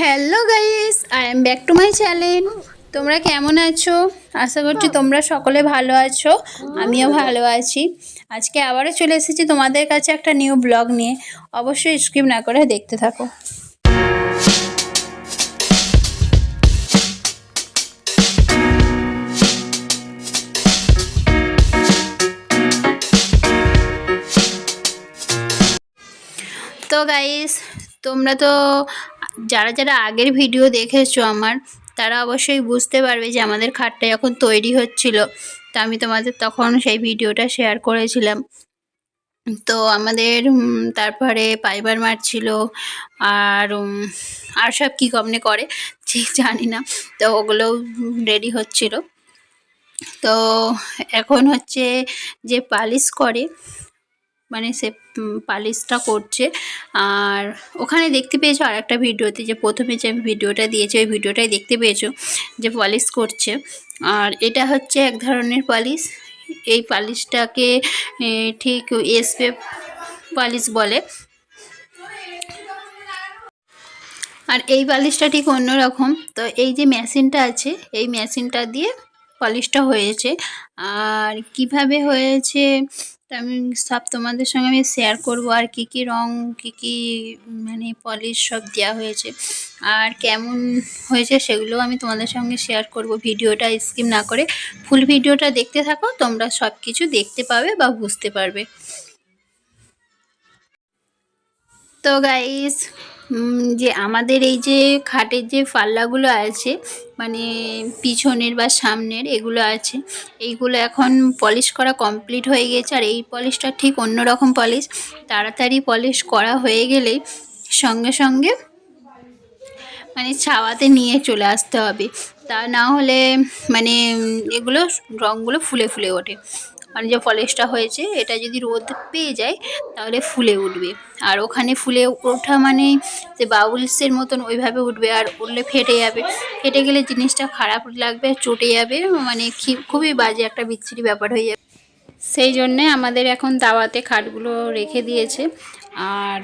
Hello guys I am back to my channel তোমরা কেমন আছো? আশা করছি তোমরা সকলে ভালো আছো। আমিও ভালো আছি। আজকে আবারও চলে এসেছি তোমাদের কাছে একটা নিউ ব্লগ নিয়ে। অবশ্যই স্কিপ না করে দেখতে থাকো। তো গাইস তোমরা তো যারা যারা আগের ভিডিও দেখেছ আমার, তারা অবশ্যই বুঝতে পারবে যে আমাদের খাটটা যখন তৈরি হচ্ছিল, তা আমি তোমাদের তখন সেই ভিডিওটা শেয়ার করেছিলাম। তো আমাদের তারপরে পাইবার মারছিল আর আর সব কী কমনে করে, ঠিক জানি না, তো ওগুলোও রেডি হচ্ছিল। তো এখন হচ্ছে যে পালিশ করে মানে সে পালিশটা করছে। আর ওখানে দেখতে পেয়েছ আর একটা ভিডিওতে যে প্রথমে যে আমি ভিডিওটা দিয়েছি, ওই ভিডিওটাই দেখতে পেয়েছ যে পলিশ করছে। আর এটা হচ্ছে এক ধরনের পালিশ। এই পালিশটাকে ঠিক এসপে পালিশ বলে। আর এই পালিশটা ঠিক অন্যরকম। তো এই যে মেশিনটা আছে, এই মেশিনটা দিয়ে পালিশটা হয়েছে। আর কীভাবে হয়েছে আমি সব তোমাদের সঙ্গে আমি শেয়ার করব আর কি কি রং, কি কি মানে পলিশ সব দেওয়া হয়েছে। আর কেমন হয়েছে সেগুলো আমি তোমাদের সঙ্গে শেয়ার করব। ভিডিওটা স্কিপ না করে ফুল ভিডিওটা দেখতে থাকো, তোমরা সব কিছু দেখতে পাবে বা বুঝতে পারবে। তো গাইস যে আমাদের এই যে খাটের যে পাল্লাগুলো আছে মানে পিছনের বা সামনের এগুলো আছে, এইগুলো এখন পলিশ করা কমপ্লিট হয়ে গেছে। আর এই পলিশটা ঠিক অন্য রকম পলিশ। তাড়াতাড়ি পলিশ করা হয়ে গেলে সঙ্গে সঙ্গে মানে ছাওয়াতে নিয়ে চলে আসতে হবে। তা না হলে মানে এগুলো রঙগুলো ফুলে ফুলে ওঠে। মানে যে পলিশটা হয়েছে, এটা যদি রোদ পেয়ে যায়, তাহলে ফুলে উঠবে। আর ওখানে ফুলে ওঠা মানে যে বাউলসের মতন ওইভাবে উঠবে, আর উঠলে ফেটে যাবে। ফেটে গেলে জিনিসটা খারাপ লাগবে, চটে যাবে মানে খুবই বাজে একটা বিচ্ছিরি ব্যাপার হয়ে যাবে। সেই জন্যে আমাদের এখন দাওয়াতে খাটগুলো রেখে দিয়েছে। আর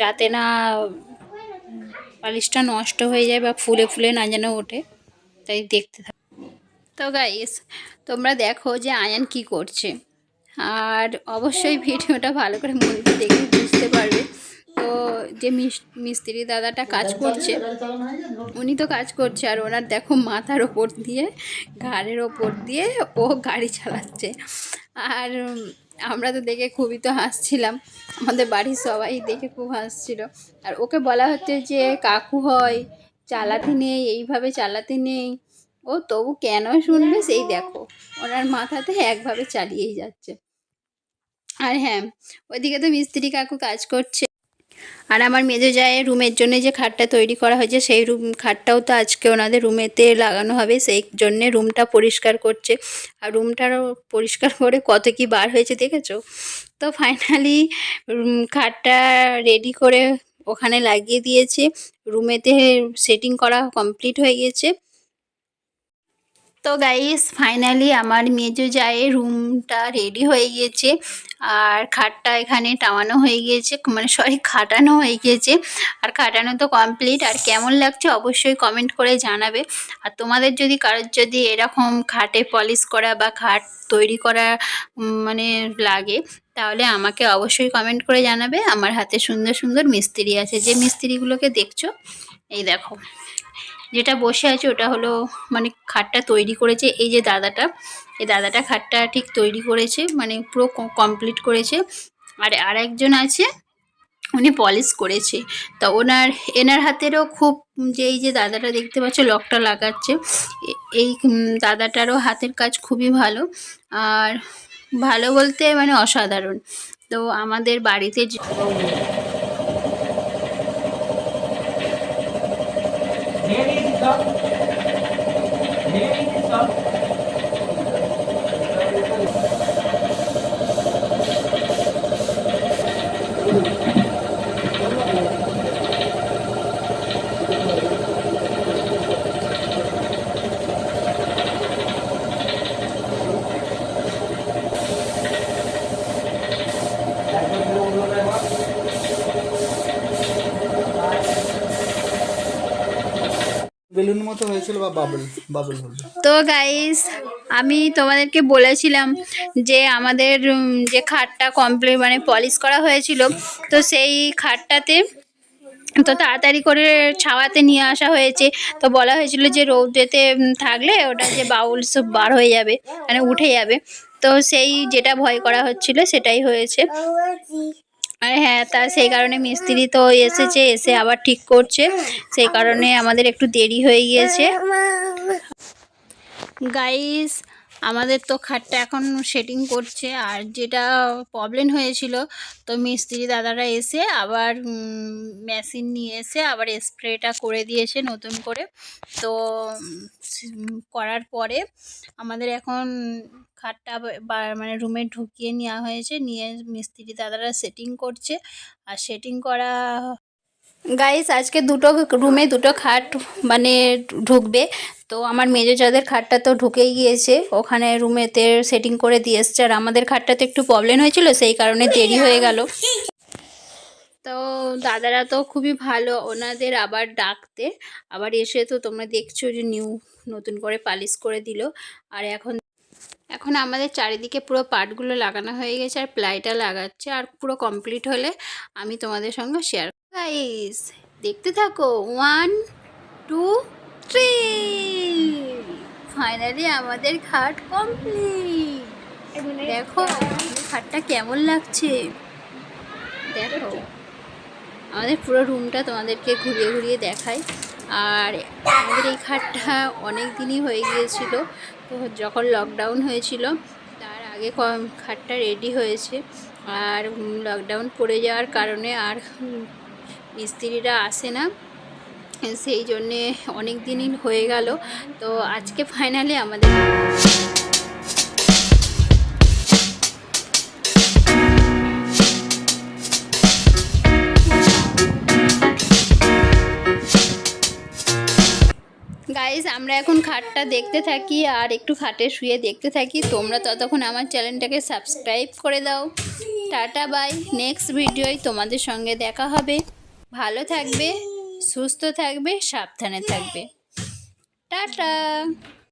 যাতে না পালিশটা নষ্ট হয়ে যায় বা ফুলে ফুলে না যেন ওঠে, তাই দেখতে থাকো তো গাইস তোমরা দেখো যে আয়ান কি করছে। আর অবশ্যই ভিডিওটা ভালো করে মন দিয়ে দেখে বুঝতে পারবে। তো যে মিস- মিস্ত্রি দাদাটা কাজ করছে, উনি তো কাজ করছে, আর ওনার দেখো মাথার ওপর দিয়ে, ঘাড়ের ওপর দিয়ে ও গাড়ি চালাচ্ছে। আর আমরা তো দেখে খুবই তো হাসছিলাম। আমাদের বাড়ির সবাই দেখে খুব হাসছিল। আর ওকে বলা হচ্ছে যে, কাকু হয়, চালাতে নেই, এইভাবে চালাতে নেই। ও তবু কেন শুনবে সেই দেখো। ওনার মাথাতে একভাবে চালিয়েই যাচ্ছে। আর হ্যাঁ ওইদিকে তো মিস্ত্রি কাকু কাজ করছে। আর আমার মেজো যায় রুমের জন্য যে খাটটা তৈরি করা হয়েছে, সেই রুম খাটটাও তো আজকে ওনাদের রুমেতে লাগানো হবে। সেই জন্যে রুমটা পরিষ্কার করছে। আর রুমটারও পরিষ্কার করে কত কি বার হয়েছে দেখেছ? তো ফাইনালি খাটটা রেডি করে ওখানে লাগিয়ে দিয়েছে। রুমেতে সেটিং করা কমপ্লিট হয়ে গেছে। তো গাইস ফাইনালি আমার মেজো যায় রুমটা রেডি হয়ে গিয়েছে আর খাটটা এখানে টাঙানো হয়ে গিয়েছে মানে সরি খাটানো হয়ে গিয়েছে আর খাটানো তো কমপ্লিট আর কেমন লাগছে অবশ্যই কমেন্ট করে জানাবে। আর তোমাদের যদি কারোর যদি এরকম খাটে পলিশ করা বা খাট তৈরি করা মানে লাগে, তাহলে আমাকে অবশ্যই কমেন্ট করে জানাবে। আমার হাতে সুন্দর সুন্দর মিস্ত্রি আছে। যে মিস্ত্রিগুলোকে দেখছ এই দেখো, যেটা বসে আছে ওটা হলো মানে খাটটা তৈরি করেছে এই যে দাদাটা। এই দাদাটা খাটটা ঠিক তৈরি করেছে মানে পুরো কমপ্লিট করেছে। আর আর একজন আছে, উনি পলিশ করেছে। তা ওনার, এনার হাতেরও খুব যে এই যে দাদাটা দেখতে পাচ্ছ, লকটা লাগাচ্ছে। এই দাদাটারও হাতের কাজ খুবই ভালো। আর ভালো বলতে মানে অসাধারণ। তো আমাদের বাড়িতে Here is the, here is the তো গাইস আমি তোমাদেরকে বলেছিলাম যে আমাদের যে খাটটা কমপ্লিট মানে পলিশ করা হয়েছিল, তো সেই খাটটাতে তো তাড়াতাড়ি করে ছাওয়াতে নিয়ে আসা হয়েছে। তো বলা হয়েছিল যে রৌদ্রেতে থাকলে ওটা যে বাউল সব বার হয়ে যাবে মানে উঠে যাবে। তো সেই যেটা ভয় করা হচ্ছিল সেটাই হয়েছে। আর হ্যাঁ তা সেই কারণে মিস্ত্রি তো এসেছে, এসে আবার ঠিক করছে। সেই কারণে আমাদের একটু দেরি হয়ে গিয়েছে। গাইস আমাদের তো খাটটা এখন সেটিং করছে। আর যেটা প্রবলেম হয়েছিল, তো মিস্ত্রি দাদারা এসে আবার মেশিন নিয়ে এসে আবার স্প্রেটা করে দিয়েছে নতুন করে। তো করার পরে আমাদের এখন খাটটা মানে রুমে ঢুকিয়ে নেওয়া হয়েছে। নিয়ে মিস্ত্রি দাদারা সেটিং করছে। আর সেটিং করা গাইস আজকে দুটো রুমে দুটো খাট মানে ঢুকবে। তো আমার মেজো চাঁদের খাটটা তো ঢুকেই গিয়েছে। ওখানে রুমেতে সেটিং করে দিয়ে এসছে। আর আমাদের খাটটাতে একটু প্রবলেম হয়েছিল, সেই কারণে দেরি হয়ে গেল। তো দাদারা তো খুবই ভালো, ওনাদের আবার ডাকতে। আবার এসে তো তোমরা দেখছ যে নিউ নতুন করে পালিশ করে দিল। আর এখন এখন আমাদের চারিদিকে পুরো পাটগুলো লাগানো হয়ে গেছে, আর প্লাইটা লাগাচ্ছে। আর পুরো কমপ্লিট হলে আমি তোমাদের সঙ্গে শেয়ার গাইস দেখতে থাকো ওয়ান টু থ্রি ফাইনালি আমাদের খাট কমপ্লিট দেখো, খাটটা কেমন লাগছে? দেখো, আমাদের পুরো রুমটা তোমাদেরকে ঘুরিয়ে ঘুরিয়ে দেখাই। আর আমাদের এই খাটটা অনেক দিনই হয়ে গিয়েছিল, তো যখন লকডাউন হয়েছিল, তার আগে খাটটা রেডি হয়েছে। আর লকডাউন পড়ে যাওয়ার কারণে আর মিস্ত্রিরা আসে না, সেই জন্যে অনেক দিনই হয়ে গেল। তো আজকে ফাইনালি আমাদের গাইজ আমরা এখন খাটটা দেখতে থাকি আর একটু খাটে শুয়ে দেখতে থাকি। তোমরা ততক্ষণ আমার চ্যানেলটাকে সাবস্ক্রাইব করে দাও। টাটা বাই নেক্সট ভিডিওয় তোমাদের সঙ্গে দেখা হবে। ভালো থাকবে সুস্থ থাকবে সাবধানে থাকবে। টাটা।